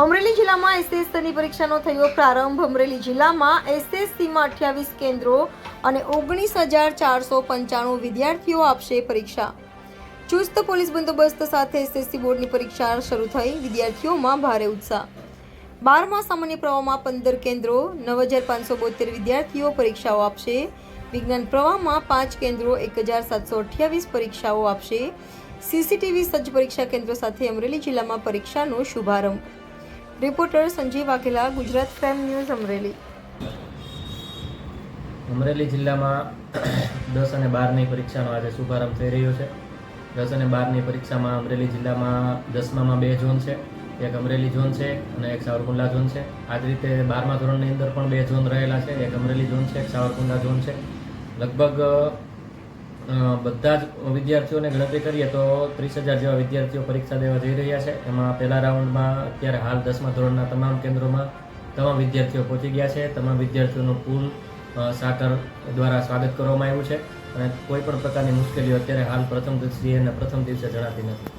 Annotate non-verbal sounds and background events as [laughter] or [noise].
અમરેલી જિલ્લામાં એસએસસીની પરીક્ષાનો થયો પ્રારંભ. અમરેલી જિલ્લામાં એસએસસીમાં અઠ્યાવીસ કેન્દ્રો અને ઓગણીસ હજાર ચારસો પંચાણું વિદ્યાર્થીઓ આપશે પરીક્ષા. ચુસ્ત પોલીસ બંદોબસ્ત સાથે એસએસસી બોર્ડની પરીક્ષા શરૂ થઈ. વિદ્યાર્થીઓમાં ભારે ઉત્સાહ. બારમા સામાન્ય પ્રવાહમાં પંદર કેન્દ્રો, નવ હજાર પાંચસો બોતેર વિદ્યાર્થીઓ પરીક્ષાઓ આપશે. વિજ્ઞાન પ્રવાહમાં પાંચ કેન્દ્રો, એક હજાર સાતસો અઠ્યાવીસ પરીક્ષાઓ આપશે. સીસીટીવી સજ્જ પરીક્ષા કેન્દ્રો સાથે અમરેલી જિલ્લામાં પરીક્ષાનો શુભારંભ. Reporter Sanjeev Vaghela, Gujarat crime news, Amreli. Amreli જિલ્લામાં [clears throat] દસ અને બારની પરીક્ષાનો આજે શુભારંભ થઈ રહ્યો છે. દસ અને બારની પરીક્ષામાં અમરેલી જિલ્લામાં દસમામાં બે ઝોન છે. એક અમરેલી ઝોન છે અને એક સાવરકુંડલા ઝોન છે. આ જ રીતે બારમા ધોરણની અંદર પણ બે ઝોન રહેલા છે. એક અમરેલી ઝોન છે, એક સાવરકુંડલા ઝોન છે. લગભગ બધા જ વિદ્યાર્થીઓને ગણતરી કરીએ તો ત્રીસ હજાર જેવા વિદ્યાર્થીઓ પરીક્ષા દેવા જઈ રહ્યા છે. એમાં પહેલા રાઉન્ડમાં અત્યારે હાલ દસમા ધોરણના તમામ કેન્દ્રોમાં તમામ વિદ્યાર્થીઓ પહોંચી ગયા છે. તમામ વિદ્યાર્થીઓનું પૂલ સાકર દ્વારા સ્વાગત કરવામાં આવ્યું છે. અને કોઈ પણ પ્રકારની મુશ્કેલીઓ અત્યારે હાલ પ્રથમ દિવસે પ્રથમ દિવસે જણાતી નથી.